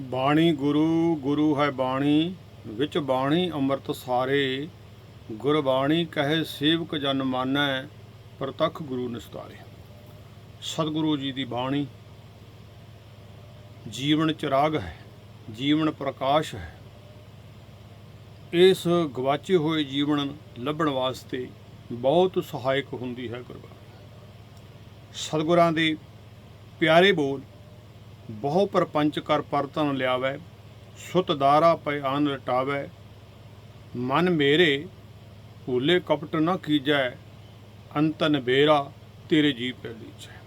ਬਾਣੀ ਗੁਰੂ ਗੁਰੂ ਹੈ ਬਾਣੀ, ਵਿੱਚ ਬਾਣੀ ਅੰਮ੍ਰਿਤ ਸਾਰੇ। ਗੁਰਬਾਣੀ ਕਹੇ ਸੇਵਕ ਜਨ ਮਾਨੈ, ਪ੍ਰਤੱਖ ਗੁਰੂ ਨਿਸਤਾਰੇ। ਸਤਿਗੁਰੂ ਜੀ ਦੀ ਬਾਣੀ। ਜੀਵਨ ਚਿਰਾਗ ਹੈ, ਜੀਵਨ ਪ੍ਰਕਾਸ਼ ਹੈ। ਇਸ ਗਵਾਚੇ ਹੋਏ ਜੀਵਨ ਲੱਭਣ ਵਾਸਤੇ ਬਹੁਤ ਸਹਾਇਕ ਹੁੰਦੀ ਹੈ ਗੁਰਬਾਣੀ। ਸਤਿਗੁਰਾਂ ਦੇ ਪਿਆਰੇ ਬੋਲ ਬਹੁ ਪਰਪੰਚ ਕਰ ਪਰਤਨ ਲਿਆਵੈ ਸੁਤਦਾਰਾ ਦਾਰਾ ਪੈ ਲਟਾਵੈ। ਮਨ ਮੇਰੇ, ਭੂਲੇ ਕਪਟ ਨ ਕੀਜੈ, ਅੰਤਨ ਬੇਰਾ ਤੇਰੇ ਜੀ ਪੈ ਲੀਚੈ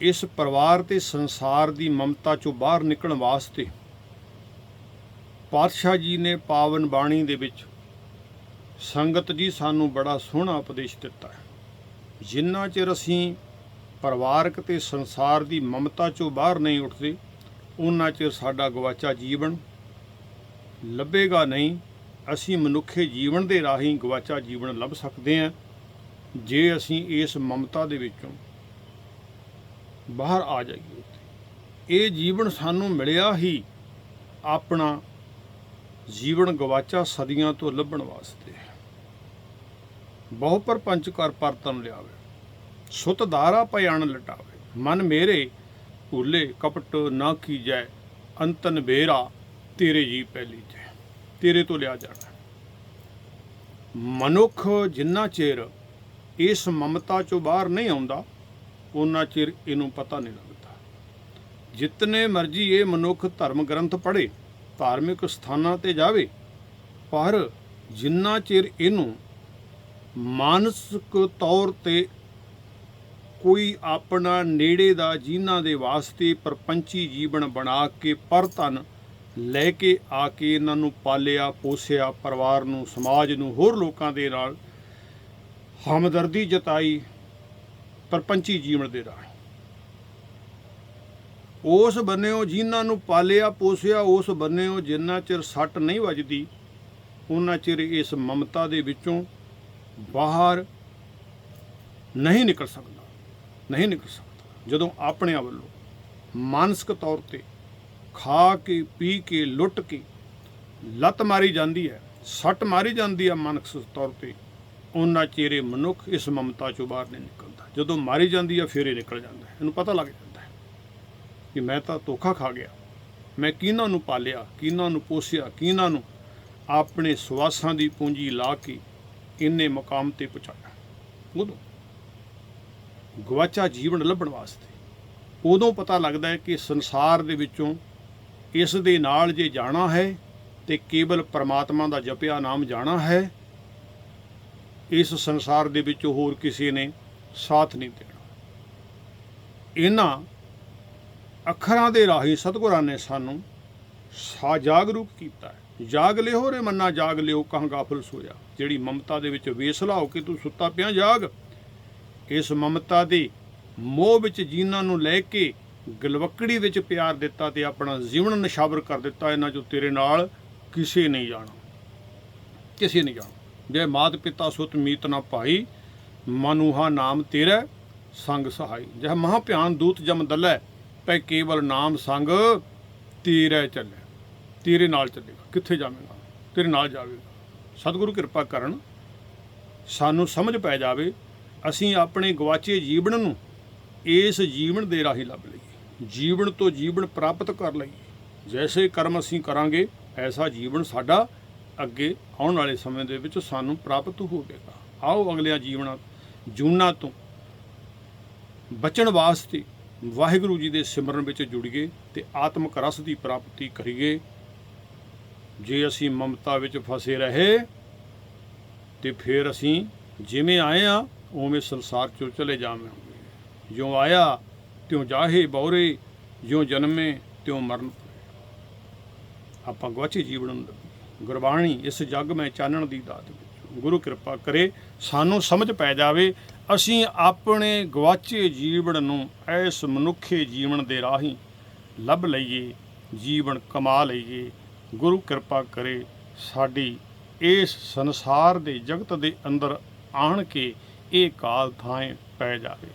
ਇਸ ਪਰਿਵਾਰ ਤੇ ਸੰਸਾਰ ਦੀ ਮਮਤਾ ਚੋਂ ਬਾਹਰ ਨਿਕਲਣ ਵਾਸਤੇ ਪਾਤਸ਼ਾਹ ਜੀ ਨੇ ਪਾਵਨ ਬਾਣੀ ਦੇ ਵਿੱਚ ਸੰਗਤ ਜੀ ਸਾਨੂੰ ਬੜਾ ਸੋਹਣਾ ਉਪਦੇਸ਼ ਦਿੱਤਾ ਹੈ। ਜਿੰਨਾ ਚਿਰ ਅਸੀਂ ਪਰਿਵਾਰਕ ਤੇ ਸੰਸਾਰ ਦੀ ਮਮਤਾ ਚੋਂ ਬਾਹਰ ਨਹੀਂ ਉੱਠਦੇ, ਉਹਨਾਂ ਚਿਰ ਸਾਡਾ ਗਵਾਚਾ ਜੀਵਨ ਲੱਭੇਗਾ ਨਹੀਂ। ਅਸੀਂ ਮਨੁੱਖੇ ਜੀਵਨ ਦੇ ਰਾਹੀਂ ਗਵਾਚਾ ਜੀਵਨ ਲੱਭ ਸਕਦੇ ਹਾਂ, ਜੇ ਅਸੀਂ ਇਸ ਮਮਤਾ ਦੇ ਵਿੱਚੋਂ ਬਾਹਰ ਆ ਜਾਈਏ ਇਹ ਜੀਵਨ ਸਾਨੂੰ ਮਿਲਿਆ ਹੀ ਆਪਣਾ ਜੀਵਨ ਗਵਾਚਾ ਸਦੀਆਂ ਤੋਂ ਲੱਭਣ ਵਾਸਤੇ। ਹੈ ਬਹੁ ਪਰਪੰਚ ਕਰ ਪਰਤਨ ਲਿਆਵੇ। ਸੁਤ ਧਾਰਾ ਪਿਆਣ ਲਟਾਵੇ। ਮਨ ਮੇਰੇ, ਭੂਲੇ ਕਪਟ ਨਾ ਕੀਜੈ, ਅੰਤਨ ਬੇਰਾ ਤੇਰੇ ਜੀ ਪਹਿਲੀ ਜੈ ਤੇਰੇ ਤੋਂ ਲਿਆ ਜਾਣਾ। ਮਨੁੱਖ ਜਿੰਨਾ ਚਿਰ ਇਸ ਮਮਤਾ ਚੋਂ ਬਾਹਰ ਨਹੀਂ ਆਉਂਦਾ ਉਹਨਾਂ ਚਿਰ ਇਹਨੂੰ ਪਤਾ ਨਹੀਂ ਲੱਗਦਾ। ਜਿਤਨੇ ਮਰਜ਼ੀ ਇਹ ਮਨੁੱਖ ਧਰਮ ਗ੍ਰੰਥ ਪੜ੍ਹੇ, ਧਾਰਮਿਕ ਸਥਾਨਾਂ ਤੇ ਜਾਵੇ, ਪਰ ਜਿੰਨਾ ਚਿਰ ਇਹਨੂੰ ਮਾਨਸਿਕ ਤੌਰ ਤੇ ਕੋਈ ਆਪਣਾ ਨੇੜੇ ਦਾ ਜਿਨ੍ਹਾਂ ਦੇ ਵਾਸਤੇ ਪਰਪੰਚੀ ਜੀਵਨ ਬਣਾ ਕੇ ਪਰਤਨ ਲੈ ਕੇ ਆ ਕੇ ਇਹਨਾਂ ਨੂੰ ਪਾਲਿਆ, ਪੋਸਿਆ, ਪਰਿਵਾਰ ਨੂੰ, ਸਮਾਜ ਨੂੰ, ਹੋਰ ਲੋਕਾਂ ਦੇ ਨਾਲ ਹਮਦਰਦੀ ਜਤਾਈ ਪਰਪੰਚੀ ਜੀਵਨ ਦੇ ਰਾਹੀਂ। ਉਸ ਬੰਨਿਓ ਜਿਨ੍ਹਾਂ ਨੂੰ ਪਾਲਿਆ, ਪੋਸਿਆ, ਉਸ ਬੰਨਿਓ ਜਿੰਨਾ ਚਿਰ ਸੱਟ ਨਹੀਂ ਵੱਜਦੀ, ਉਹਨਾਂ ਚਿਰ ਇਸ ਮਮਤਾ ਦੇ ਵਿੱਚੋਂ ਬਾਹਰ ਨਹੀਂ ਨਿਕਲ ਸਕਦਾ। ਨਹੀਂ ਨਿਕਲ ਸਕਦਾ। ਜਦੋਂ ਆਪਣਿਆਂ ਵੱਲੋਂ ਮਾਨਸਿਕ ਤੌਰ ਤੇ ਖਾ ਕੇ, ਪੀ ਕੇ, ਲੁੱਟ ਕੇ ਲੱਤ ਮਾਰੀ ਜਾਂਦੀ ਹੈ, ਸੱਟ ਮਾਰੀ ਜਾਂਦੀ ਹੈ ਮਾਨਸਿਕ ਤੌਰ ਤੇ, ਉਹਨਾਂ ਚਿਹਰੇ ਮਨੁੱਖ ਇਸ ਮਮਤਾ ਚੋਂ ਬਾਹਰ ਨਹੀਂ ਨਿਕਲਦਾ। ਜਦੋਂ ਮਾਰੀ ਜਾਂਦੀ ਹੈ, ਫੇਰੇ ਨਿਕਲ ਜਾਂਦਾ ਇਹਨੂੰ ਪਤਾ ਲੱਗ ਜਾਂਦਾ ਹੈ ਕਿ ਮੈਂ ਤਾਂ ਧੋਖਾ ਖਾ ਗਿਆ। ਮੈਂ ਕਿਹਨਾਂ ਨੂੰ ਪਾਲਿਆ, ਕਿਹਨਾਂ ਨੂੰ ਪੋਸਿਆ, ਕਿਹਨਾਂ ਨੂੰ ਆਪਣੇ ਸਵਾਸਾਂ ਦੀ ਪੂੰਜੀ ਲਾ ਕੇ ਇੰਨੇ ਮਕਾਮ ਤੇ ਪਹੁੰਚਾਇਆ। ਉਦੋਂ ਗਵਾਚਾ ਜੀਵਨ ਲੱਭਣ ਵਾਸਤੇ। ਉਦੋਂ ਪਤਾ ਲੱਗਦਾ ਹੈ ਕਿ ਸੰਸਾਰ ਦੇ ਵਿੱਚੋਂ ਇਸ ਦੇ ਨਾਲ ਜੇ ਜਾਣਾ ਹੈ ਤੇ ਕੇਵਲ ਪਰਮਾਤਮਾ ਦਾ ਜਪਿਆ ਨਾਮ ਜਾਣਾ ਹੈ, ਇਸ ਸੰਸਾਰ ਦੇ ਵਿੱਚ ਹੋਰ ਕਿਸੇ ਨੇ ਸਾਥ ਨਹੀਂ ਦੇਣਾ। ਇਹਨਾਂ ਅੱਖਰਾਂ ਦੇ ਰਾਹੀਂ ਸਤਿਗੁਰਾਂ ਨੇ ਸਾਨੂੰ ਸਾ, ਜਾਗਰੂਕ ਕੀਤਾ ਹੈ। ਜਾਗ ਲਿਓ ਰੇ ਮੰਨਾ, ਜਾਗ ਲਿਓ ਕਹਾਂ ਗਾਫਲ ਸੋਇਆ। ਜਿਹੜੀ ਮਮਤਾ ਦੇ ਵਿੱਚ ਵੇਸਲਾ ਹੋ ਕੇ ਤੂੰ ਸੁੱਤਾ ਪਿਆ, ਜਾਗ। ਇਸ ਮਮਤਾ ਦੇ ਮੋਹ ਵਿੱਚ ਜੀਨਾਂ ਨੂੰ ਲੈ ਕੇ ਗਲਵਕੜੀ ਵਿੱਚ ਪਿਆਰ ਦਿੱਤਾ ਤੇ ਆਪਣਾ ਜੀਵਨ ਨਿਸ਼ਾਵਰ ਕਰ ਦਿੱਤਾ, ਇਹਨਾਂ ਚੋਂ ਤੇਰੇ ਨਾਲ ਕਿਸੇ ਨਹੀਂ ਜਾਣਾ। ਕਿਸੇ ਨਹੀਂ ਜਾਣਾ। ਜੇ ਮਾਤ ਪਿਤਾ ਸੁਤ ਮੀਤ ਨਾ ਭਾਈ ਮਨੂਹਾ ਨਾਮ ਤੇਰਾ ਸੰਗ ਸਹਾਈ। ਜਹ ਮਹਾ ਭਿਆਨ ਦੂਤ ਜਮ ਦਲੈ, ਪੈ ਕੇਵਲ ਨਾਮ ਸੰਗ ਤੇਰੇ ਚੱਲੇ। ਤੇਰੇ ਨਾਲ ਚੱਲੇਗਾ। ਕਿੱਥੇ ਜਾਵੇਗਾ? ਤੇਰੇ ਨਾਲ ਜਾਵੇਗਾ। ਸਤਿਗੁਰੂ ਕਿਰਪਾ ਕਰਨ ਸਾਨੂੰ ਸਮਝ ਪੈ ਜਾਵੇ ਅਸੀਂ ਆਪਣੇ ਗਵਾਚੇ ਜੀਵਨ ਨੂੰ ਇਸ ਜੀਵਨ ਦੇ ਰਾਹੀਂ ਲੱਭ ਲਈਏ। ਜੀਵਨ ਤੋਂ ਜੀਵਨ ਪ੍ਰਾਪਤ ਕਰ ਲਈਏ। ਜੈਸੇ ਕਰਮ ਅਸੀਂ ਕਰਾਂਗੇ, ਐਸਾ ਜੀਵਨ ਸਾਡਾ ਅੱਗੇ ਆਉਣ ਵਾਲੇ ਸਮੇਂ ਦੇ ਵਿੱਚ ਸਾਨੂੰ ਪ੍ਰਾਪਤ ਹੋਵੇਗਾ। ਆਓ ਅਗਲਿਆਂ ਜੀਵਨਾਂ, ਜੂਨਾਂ ਤੋਂ ਬਚਣ ਵਾਸਤੇ ਵਾਹਿਗੁਰੂ ਜੀ ਦੇ ਸਿਮਰਨ ਵਿੱਚ ਜੁੜੀਏ ਤੇ ਆਤਮਿਕ ਰਸ ਦੀ ਪ੍ਰਾਪਤੀ ਕਰੀਏ। ਜੇ ਅਸੀਂ ਮਮਤਾ ਵਿੱਚ ਫਸੇ ਰਹੇ, ਤੇ ਫਿਰ ਅਸੀਂ ਜਿਵੇਂ ਆਏ ਆ ਉਵੇਂ ਸੰਸਾਰ ਚੋਂ ਚਲੇ ਜਾਵਾਂਗੇ ਜਿਉਂ ਆਇਆ, ਤਿਉਂ ਜਾਹੇ ਬੌਰੇ, ਜਿਉਂ ਜਨਮੇ, ਤਿਉਂ ਮਰਨ। ਆਪਾਂ ਗਵਾਚੇ ਜੀਵਨ ਨੂੰ ਲੱਭੀਏ। ਗੁਰਬਾਣੀ, ਇਸ ਜੱਗ ਮੈਂ ਚਾਨਣ ਦੀ ਦਾਤ ਵਿੱਚ। ਗੁਰੂ ਕਿਰਪਾ ਕਰੇ, ਸਾਨੂੰ ਸਮਝ ਪੈ ਜਾਵੇ, ਅਸੀਂ ਆਪਣੇ ਗਵਾਚੇ ਜੀਵਨ ਨੂੰ ਇਸ ਮਨੁੱਖੇ ਜੀਵਨ ਦੇ ਰਾਹੀਂ ਲੱਭ ਲਈਏ, ਜੀਵਨ ਕਮਾ ਲਈਏ। ਗੁਰੂ ਕਿਰਪਾ ਕਰੇ, ਸਾਡੀ ਇਸ ਸੰਸਾਰ ਦੇ ਜਗਤ ਦੇ ਅੰਦਰ ਆਣ ਕੇ ਇਹ ਕਾਲ ਥਾਂ ਪੈ ਜਾਵੇ।